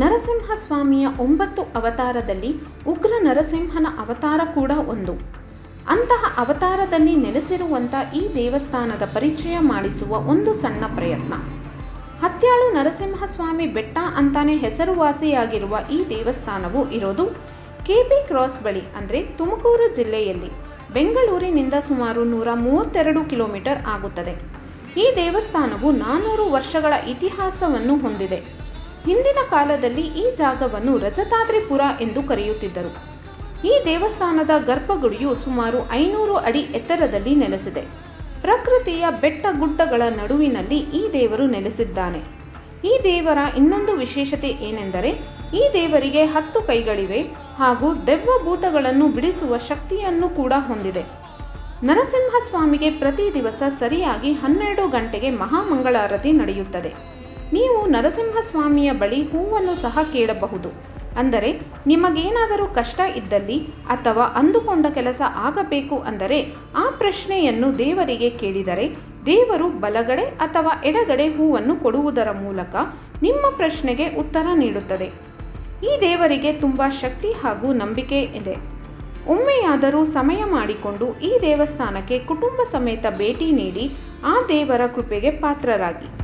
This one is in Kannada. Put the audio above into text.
ನರಸಿಂಹಸ್ವಾಮಿಯ ಒಂಬತ್ತು ಅವತಾರದಲ್ಲಿ ಉಗ್ರ ನರಸಿಂಹನ ಅವತಾರ ಕೂಡ ಒಂದು. ಅಂತಹ ಅವತಾರದಲ್ಲಿ ನೆಲೆಸಿರುವಂಥ ಈ ದೇವಸ್ಥಾನದ ಪರಿಚಯ ಮಾಡಿಸುವ ಒಂದು ಸಣ್ಣ ಪ್ರಯತ್ನ. ಹತ್ಯಾಳು ನರಸಿಂಹಸ್ವಾಮಿ ಬೆಟ್ಟ ಅಂತಾನೆ ಹೆಸರುವಾಸಿಯಾಗಿರುವ ಈ ದೇವಸ್ಥಾನವು ಇರೋದು ಕೆಪಿ ಕ್ರಾಸ್ ಬಳಿ, ಅಂದರೆ ತುಮಕೂರು ಜಿಲ್ಲೆಯಲ್ಲಿ. ಬೆಂಗಳೂರಿನಿಂದ ಸುಮಾರು ನೂರ ಮೂವತ್ತೆರಡು ಕಿಲೋಮೀಟರ್ ಆಗುತ್ತದೆ. ಈ ದೇವಸ್ಥಾನವು ನಾನ್ನೂರು ವರ್ಷಗಳ ಇತಿಹಾಸವನ್ನು ಹೊಂದಿದೆ. ಹಿಂದಿನ ಕಾಲದಲ್ಲಿ ಈ ಜಾಗವನ್ನು ರಜತಾದ್ರಿಪುರ ಎಂದು ಕರೆಯುತ್ತಿದ್ದರು. ಈ ದೇವಸ್ಥಾನದ ಗರ್ಭಗುಡಿಯು ಸುಮಾರು ಐನೂರು ಅಡಿ ಎತ್ತರದಲ್ಲಿ ನೆಲೆಸಿದೆ. ಪ್ರಕೃತಿಯ ಬೆಟ್ಟ ಗುಡ್ಡಗಳ ನಡುವಿನಲ್ಲಿ ಈ ದೇವರು ನೆಲೆಸಿದ್ದಾನೆ. ಈ ದೇವರ ಇನ್ನೊಂದು ವಿಶೇಷತೆ ಏನೆಂದರೆ, ಈ ದೇವರಿಗೆ ಹತ್ತು ಕೈಗಳಿವೆ ಹಾಗೂ ದೆವ್ವ ಭೂತಗಳನ್ನು ಬಿಡಿಸುವ ಶಕ್ತಿಯನ್ನು ಕೂಡ ಹೊಂದಿದೆ. ನರಸಿಂಹಸ್ವಾಮಿಗೆ ಪ್ರತಿ ದಿವಸ ಸರಿಯಾಗಿ ಹನ್ನೆರಡು ಗಂಟೆಗೆ ಮಹಾಮಂಗಳಾರತಿ ನಡೆಯುತ್ತದೆ. ನೀವು ನರಸಿಂಹಸ್ವಾಮಿಯ ಬಳಿ ಹೂವನ್ನು ಸಹ ಕೇಳಬಹುದು. ಅಂದರೆ, ನಿಮಗೇನಾದರೂ ಕಷ್ಟ ಇದ್ದಲ್ಲಿ ಅಥವಾ ಅಂದುಕೊಂಡ ಕೆಲಸ ಆಗಬೇಕು ಅಂದರೆ ಆ ಪ್ರಶ್ನೆಯನ್ನು ದೇವರಿಗೆ ಕೇಳಿದರೆ ದೇವರು ಬಲಗಡೆ ಅಥವಾ ಎಡಗಡೆ ಹೂವನ್ನು ಕೊಡುವುದರ ಮೂಲಕ ನಿಮ್ಮ ಪ್ರಶ್ನೆಗೆ ಉತ್ತರ ನೀಡುತ್ತದೆ. ಈ ದೇವರಿಗೆ ತುಂಬ ಶಕ್ತಿ ಹಾಗೂ ನಂಬಿಕೆ ಇದೆ. ಒಮ್ಮೆಯಾದರೂ ಸಮಯ ಮಾಡಿಕೊಂಡು ಈ ದೇವಸ್ಥಾನಕ್ಕೆ ಕುಟುಂಬ ಸಮೇತ ಭೇಟಿ ನೀಡಿ ಆ ದೇವರ ಕೃಪೆಗೆ ಪಾತ್ರರಾಗಿ.